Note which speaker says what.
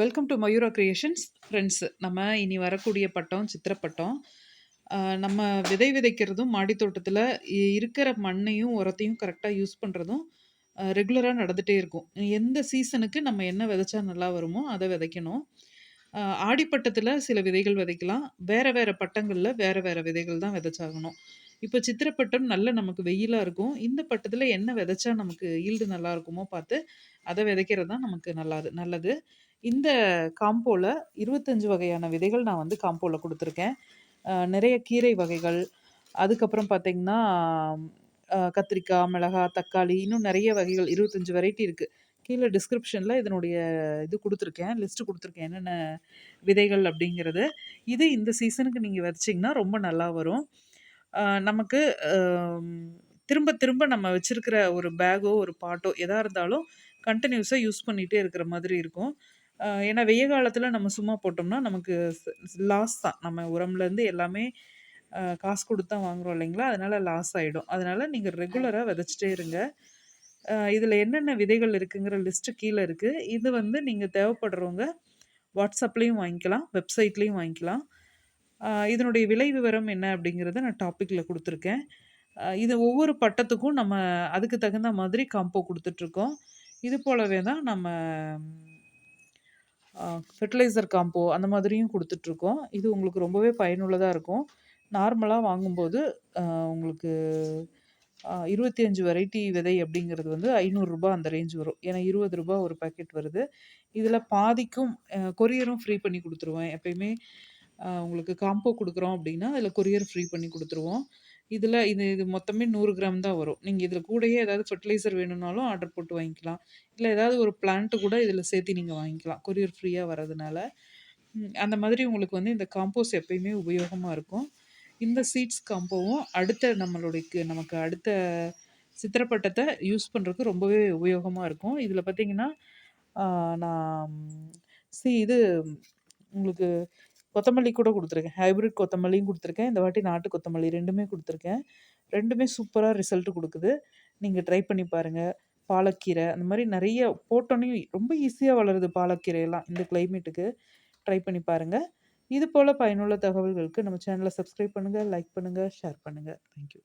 Speaker 1: Welcome to Mayura creations friends நம்ம இனி வரக்கூடிய பட்டம் சித்திரப்பட்டம். நம்ம விதை விதைக்கிறதும் மாடித்தோட்டத்தில் இருக்கிற மண்ணையும் உரத்தையும் கரெக்டாக யூஸ் பண்ணுறதும் ரெகுலராக நடந்துகிட்டே இருக்கும். எந்த சீசனுக்கு நம்ம என்ன விதைச்சா நல்லா வருமோ அதை விதைக்கணும். ஆடிப்பட்டத்தில் சில விதைகள் விதைக்கலாம். வேறு வேறு பட்டங்களில் வேறு வேறு விதைகள் தான் விதைச்சாகணும். இப்போ சித்திரப்பட்டம் நல்ல நமக்கு வெயிலாக இருக்கும் இந்த பட்டத்தில் என்ன விதைச்சா நமக்கு ஈல்டு நல்லா இருக்குமோ பார்த்து அதை விதைக்கிறது தான் நமக்கு நல்லாது நல்லது இந்த காம்போல 25 வகையான விதைகள் நான் வந்து காம்போல கொடுத்துருக்கேன் நிறைய கீரை வகைகள், அதுக்கப்புறம் பார்த்தீங்கன்னா, கத்திரிக்காய், மிளகாய், தக்காளி இன்னும் நிறைய வகைகள் 25 வெரைட்டி இருக்கு. கீழே டிஸ்கிரிப்ஷனில் இதனுடைய இது கொடுத்துருக்கேன் லிஸ்ட் கொடுத்துருக்கேன் என்னென்ன விதைகள் அப்படிங்கிறது. இது இந்த சீசனுக்கு நீங்கள் வச்சிங்கன்னா ரொம்ப நல்லா வரும். நமக்கு திரும்ப திரும்ப நம்ம வச்சுருக்கிற ஒரு பேக்கோ, ஒரு பாட்டோ எதாக இருந்தாலும் கண்டினியூஸாக யூஸ் பண்ணிகிட்டே இருக்கிற மாதிரி இருக்கும். ஏன்னா வெய்ய காலத்தில் நம்ம சும்மா போட்டோம்னா, நமக்கு லாஸ் தான். நம்ம உரம்லேருந்து எல்லாமே காசு கொடுத்து தான் வாங்குறோம் இல்லைங்களா? அதனால் லாஸ் ஆகிடும் அதனால் நீங்கள் ரெகுலராக விதைச்சிட்டே இருங்க. இதில் என்னென்ன விதைகள் இருக்குங்கிற லிஸ்ட்டு கீழே இருக்குது இது வந்து நீங்கள் தேவைப்படுறவங்க வாட்ஸ்அப்லேயும் வாங்கிக்கலாம், வெப்சைட்லேயும் வாங்கிக்கலாம். இதனுடைய விலை விவரம் என்ன அப்படிங்கிறத நான் டாப்பிக்கில் கொடுத்துருக்கேன் இது ஒவ்வொரு பட்டத்துக்கும் நம்ம அதுக்கு தகுந்த மாதிரி காம்போ கொடுத்துட்ருக்கோம் இது போலவே தான் நம்ம ஃபெர்டிலைசர் காம்போ அந்த மாதிரியும் கொடுத்துட்ருக்கோம் இது உங்களுக்கு ரொம்பவே பயனுள்ளதாக இருக்கும். நார்மலாக வாங்கும்போது உங்களுக்கு இருபத்தி அஞ்சு வெரைட்டி விதை அப்படிங்கிறது வந்து ஐநூறுரூபா அந்த ரேஞ்ச் வரும். ஏன்னா இருபது ரூபா ஒரு பாக்கெட் வருது. இதில் பாதிக்கும் கொரியரும் ஃப்ரீ பண்ணி கொடுத்துருவேன் எப்பயுமே உங்களுக்கு காம்போ கொடுக்குறோம் அப்படின்னா, அதில் கொரியர் ஃப்ரீ பண்ணி கொடுத்துருவோம் இதில் இது இது மொத்தமே நூறு கிராம் தான் வரும். நீங்கள் இதில் கூடயே ஏதாவது ஃபர்டிலைசர் வேணும்னாலும் ஆர்டர் போட்டு வாங்கிக்கலாம். இல்லை ஏதாவது ஒரு பிளான்ட்டு கூட இதில் சேர்த்து நீங்கள் வாங்கிக்கலாம். கொரியர் ஃப்ரீயாக வரதுனால. அந்த மாதிரி உங்களுக்கு வந்து இந்த காம்போஸ் எப்பயுமே உபயோகமாக இருக்கும். இந்த சீட்ஸ் காம்போவும் அடுத்த நம்மளுடையக்கு நமக்கு அடுத்த சித்திரப்பட்டத்தை யூஸ் பண்ணுறதுக்கு ரொம்பவே உபயோகமாக இருக்கும். இதில் பார்த்தீங்கன்னா, நான் சி இது உங்களுக்கு கொத்தமல்லி கூட கொடுத்துருக்கேன். ஹைபிரிட் கொத்தமல்லியும் கொடுத்துருக்கேன். இந்த வாட்டி நாட்டு கொத்தமல்லி ரெண்டுமே கொடுத்துருக்கேன். ரெண்டுமே சூப்பராக ரிசல்ட் கொடுக்குது. நீங்கள் ட்ரை பண்ணி பாருங்கள் பாலக்கீரை அந்த மாதிரி நிறைய போட்டோன்னே ரொம்ப ஈஸியாக வளருது பாலக்கீரையெல்லாம் இந்த கிளைமேட்டுக்கு. ட்ரை பண்ணி பாருங்கள் இது போல் பயனுள்ள தகவல்களுக்கு நம்ம சேனலை சப்ஸ்கிரைப் பண்ணுங்கள் லைக் பண்ணுங்கள் ஷேர் பண்ணுங்கள் தேங்க் யூ.